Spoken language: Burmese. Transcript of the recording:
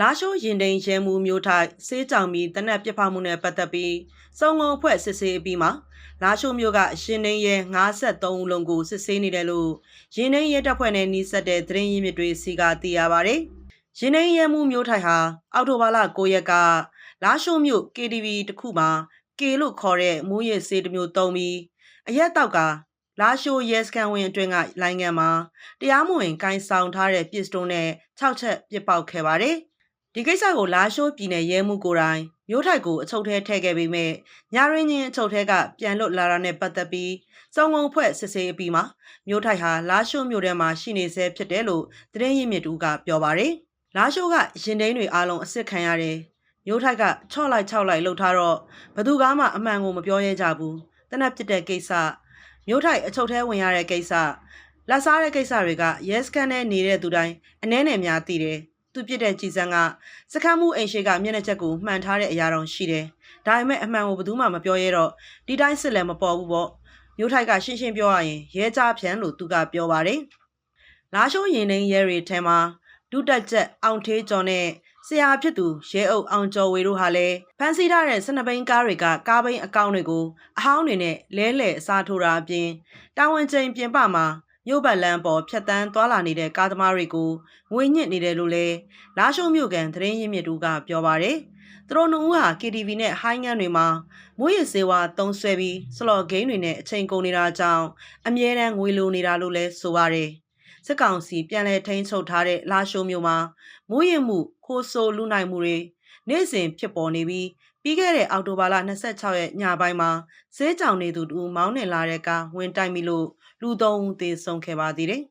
လာရှိုးရင်တိန်ရဲမှုမျိုးထိုက်စေးကြောင်ပြီးတနက်ပြစ်ဖောက်မှုနဲ့ပတ်သက်ပြီးစုံငုံအဖွဲ့စစ်ဆေးအပြီးမှာလာရှိုးမျိုးကရှင်တိန်ရဲ53ဦးလုံးကိုစစ်ဆေးနေတယ်လို့ရင်တိန်ရဲတပ်ဖွဲ့နဲ့နှီးဆက်တဲ့သတင်းရင်းမြစ်တွေစီကသိရပါဗျ။ရင်တိန်ရဲမှုမျိုးထိုက်ဟာအောက်တိုဘာလ9ရက်ကလာရှိုးမျိုး KTV တစ်ခုမှာ K လို့ခေါ်တဲ့မူးယစ်ဆေးတစ်မျိုးတုံးပြီးအရက်တောက်ကလာရှိုးရဲစခန်းဝင်အတွင်းကလိုင်းငံမှာတရားမဝင်ကင်ဆောင်ထားတဲ့ပစ္စတိုနဲ့6ချက်ပစ်ပေါက်ခဲ့ပါတယ်။ ဒီကိစ္စကိုလာရှိုးပြည်နယ်ရဲမှုကိုယ်တိုင်မျိုးထိုက်ကိုအချုပ်ထဲထည့်ခဲ့ပေမဲ့ညရင်းချင်းအချုပ်ထဲကပြန်လွတ်လာတာနဲ့ပတ်သက်ပြီးစုံငုံဖွဲ့စစ်ဆေးပြီးမှမျိုးထိုက်ဟာလာရှိုးမြို့ထဲမှာရှိနေဆဲဖြစ်တယ်လို့သတင်းရင်းမြစ်တူကပြောပါတယ်။လာရှိုးကရင်တိန်တွေအားလုံးအစ်စ်ခံရတယ်။မျိုးထိုက်က6လိုက်6လိုက်လှုပ်ထားတော့ဘသူကမှအမှန်ကိုမပြောရဲကြဘူး။တနက်ပြစ်တဲ့ကိစ္စမျိုးထိုက်အချုပ်ထဲဝင်ရတဲ့ကိစ္စလက်စားတဲ့ကိစ္စတွေကရဲစကန်နဲ့နေတဲ့သူတိုင်းအနှဲနဲ့များသိတယ် သူပြစ်တဲ့ကြည်စံကစခန်းမှုအိမ်ရှိကမျက်နှာချက်ကိုမှန်ထားတဲ့အရာတော်ရှိတယ်ဒါပေမဲ့အမှန်ကိုဘယ်သူမှမပြောရဲတော့ဒီတိုင်းစစ်လည်းမပေါ်ဘူးပေါ့မျိုးထိုက်ကရှင်းရှင်းပြောရရင်ရဲကြားဖြန်လို့သူကပြောပါတယ်လာရှိုးရင်နှင်းရဲတွေထဲမှာဒုတက်ချက်အောင်ထေးကျော်နဲ့ဆရာဖြစ်သူရဲအုပ်အောင်ကျော်ဝေတို့ဟာလည်းဖန်ဆီးထားတဲ့12ဘိန်းကားတွေကကားဘိန်းအကောင့်တွေကိုအဟောင်းတွေနဲ့လဲလှယ်အစားထိုးတာအပြင်တာဝန်ချိန်ပြင်ပမှာ မြို့ပတ်လမ်းပေါ်ဖြတ်တန်းသွားလာနေတဲ့ကားသမားတွေကိုငွေညစ်နေတယ်လို့လည်းလာရှိုးမြို့ကန်သတင်းရင်းမြစ်တို့ကပြောပါတယ်။သူတို့နှစ်ဦးဟာ KTV နဲ့ဟိုင်းငန်းတွေမှာမွေးရစေဝါတုံးဆွဲပြီးစလော့ဂိမ်းတွေနဲ့အချိန်ကုန်နေတာကြောင့်အမြဲတမ်းငွေလိုနေတာလို့လည်းဆိုပါတယ်။စစ်ကောင်စီပြန်လည်ထိန်းချုပ်ထားတဲ့လာရှိုးမြို့မှာမွေးရမှုခိုးဆိုးလူနိုင်မှုတွေနေ့စဉ်ဖြစ်ပေါ်နေပြီး ပြီးခဲ့တဲ့အောက်တိုဘာလ26ရက်ညပိုင်းမှာဈေးကြောင်နေသူတူမောင်းနေလာတဲ့ကားဝင်တိုက်မိလို့လူသုံးဦးသေဆုံးခဲ့ပါသေးတယ်